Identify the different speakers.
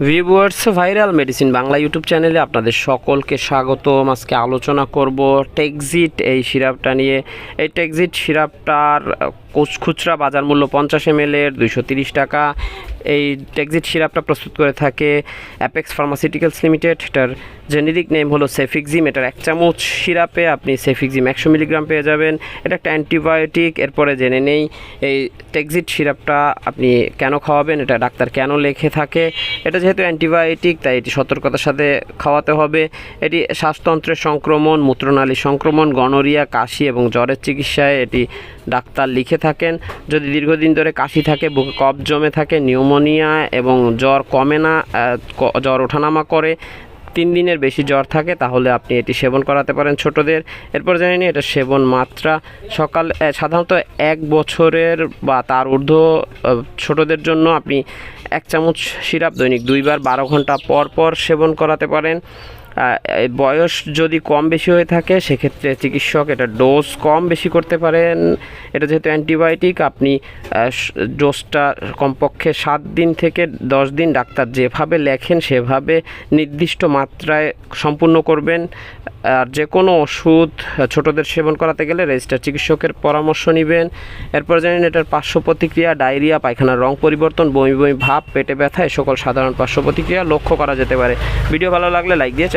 Speaker 1: Viewers viral medicine Bangla YouTube চ্যানেলে আপনাদের সকলকে স্বাগতম। আজকে আলোচনা করব টেক্সিট এই সিরাপটা নিয়ে। এই টেক্সিট সিরাপটার খুচরা বাজার মূল্য পঞ্চাশ এম এল এর দুইশো তিরিশ টাকা। এই টেক্সিট সিরাপটা প্রস্তুত করে থাকে অ্যাপেক্স ফার্মাসিউটিক্যালস লিমিটেড এটার জেনেরিক নেম হলো সেফিক্সিম এটার এক চামচ সিরাপে আপনি সেফিক্সিম একশো মিলিগ্রাম পেয়ে যাবেন। এটা একটা অ্যান্টিবায়োটিক এরপরে জেনে নেই, এই টেক্সিট সিরাপটা আপনি কেন খাওয়াবেন? এটা ডাক্তার কেন লেখে থাকে? এটা যেহেতু অ্যান্টিবায়োটিক তাই এটি সতর্কতার সাথে খাওয়াতে হবে। এটি শ্বাসতন্ত্রের সংক্রমণ, মূত্রনালী সংক্রমণ, গনোরিয়া, কাশি এবং জ্বরের চিকিৎসায় এটি ডাক্তার লিখে থাকেন। যদি দীর্ঘদিন ধরে কাশি থাকে, বুকে কফ জমে থাকে, নিউমোনিয়া এবং জ্বর কমে না জ্বর ওঠানামা করে তিন দিনের বেশি জ্বর থাকে, তাহলে আপনি এটি সেবন করাতে পারেন ছোটদের। এরপর জানি নি এটা সেবন মাত্রা। সকাল সাধারণত এক বছরের বা তার ঊর্ধ্ব ছোটদের জন্য আপনি এক চামচ সিরাপ দৈনিক দুইবার বারো ঘণ্টা পর পর সেবন করাতে পারেন। বয়স যদি কম বেশি হয়ে থাকে, সেক্ষেত্রে চিকিৎসক এটা ডোজ কম বেশি করতে পারেন। এটা যেহেতু অ্যান্টিবায়োটিক আপনি ডোজটা কমপক্ষে সাত দিন থেকে দশ দিন ডাক্তার যেভাবে লেখেন, সেভাবে নির্দিষ্ট মাত্রায় সম্পূর্ণ করবেন। আর যে কোনো ওষুধ ছোটদের সেবন করাতে গেলে রেজিস্টার চিকিৎসকের পরামর্শ নেবেন। এরপর জানেন, এটার পার্শ্ব প্রতিক্রিয়া ডায়রিয়া, পায়খানার রং পরিবর্তন, বমি বমি ভাব, পেটে ব্যথা এই সকল সাধারণ পার্শ্ব প্রতিক্রিয়া লক্ষ্য করা যেতে পারে। ভিডিও ভালো লাগলে লাইক দিয়ে